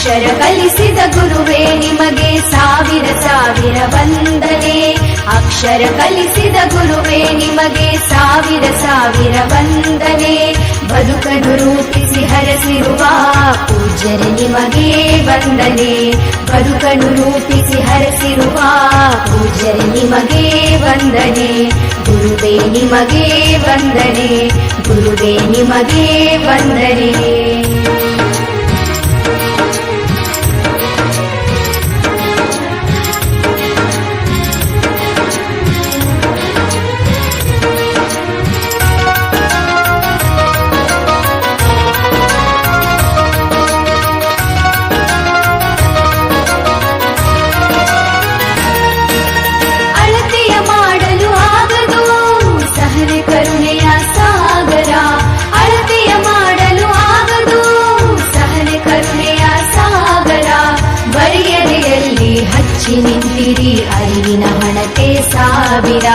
ಅಕ್ಷರ ಕಲಿಸಿದ ಗುರುವೇ, ನಿಮಗೆ ಸಾವಿರ ಸಾವಿರ ವಂದನೆ. ಅಕ್ಷರ ಕಲಿಸಿದ ಗುರುವೇ, ನಿಮಗೆ ಸಾವಿರ ಸಾವಿರ ವಂದನೆ. ಬದುಕನ್ನು ರೂಪಿಸಿ ಹರಸಿರುವ ಪೂಜ್ಯರೆ, ನಿಮಗೆ ವಂದನೆ. ಬದುಕನ್ನು ರೂಪಿಸಿ ಹರಸಿರುವ ಪೂಜ್ಯರೆ, ನಿಮಗೆ ವಂದನೆ. ಗುರುವೇ, ನಿಮಗೆ ವಂದನೆ. ಗುರುವೇ, ನಿಮಗೆ ವಂದನೆ. ಹಚ್ಚಿ ನಿಂತಿರಿ ಅರಿವಿನ ಹಣತೆ ಸಾವಿರ.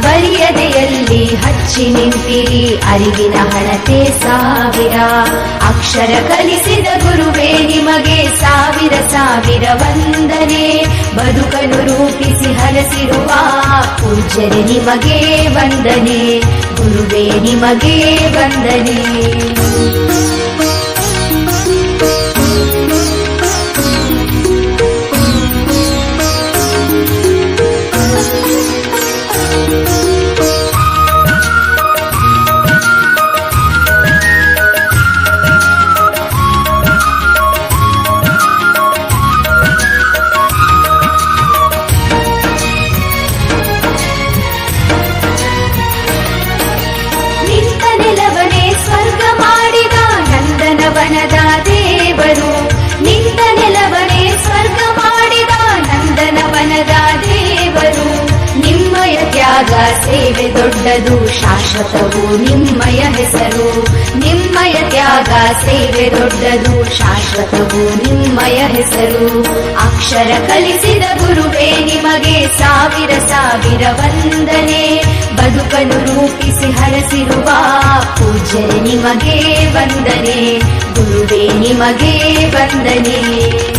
ಬರಿಯದೆಯಲ್ಲಿ ಹಚ್ಚಿ ನಿಂತಿರಿ ಅರಿವಿನ ಹಣತೆ ಸಾವಿರ. ಅಕ್ಷರ ಕಲಿಸಿದ ಗುರುವೇ ನಿಮಗೆ ಸಾವಿರ ಸಾವಿರ ವಂದನೆ. ಬದುಕನ್ನು ರೂಪಿಸಿ ಹರಸಿರುವ ಪೂಜ್ಯರೆ ನಿಮಗೆ ವಂದನೆ. ಗುರುವೇ ನಿಮಗೆ ವಂದನೆ. ತ್ಯಾಗ ಸೇವೆ ದೊಡ್ಡದು. ಶಾಶ್ವತವು ನಿಮ್ಮಯ ಹೆಸರು. ನಿಮ್ಮಯ ತ್ಯಾಗ ಸೇವೆ ದೊಡ್ಡದು. ಶಾಶ್ವತವು ನಿಮ್ಮಯ ಹೆಸರು. ಅಕ್ಷರ ಕಲಿಸಿದ ಗುರುವೇ ನಿಮಗೆ ಸಾವಿರ ಸಾವಿರ ವಂದನೆ. ಬದುಕನ್ನು ರೂಪಿಸಿ ಹರಸಿರುವ ಪೂಜೆ ನಿಮಗೆ ವಂದನೆ. ಗುರುವೇ ನಿಮಗೆ ವಂದನೆ.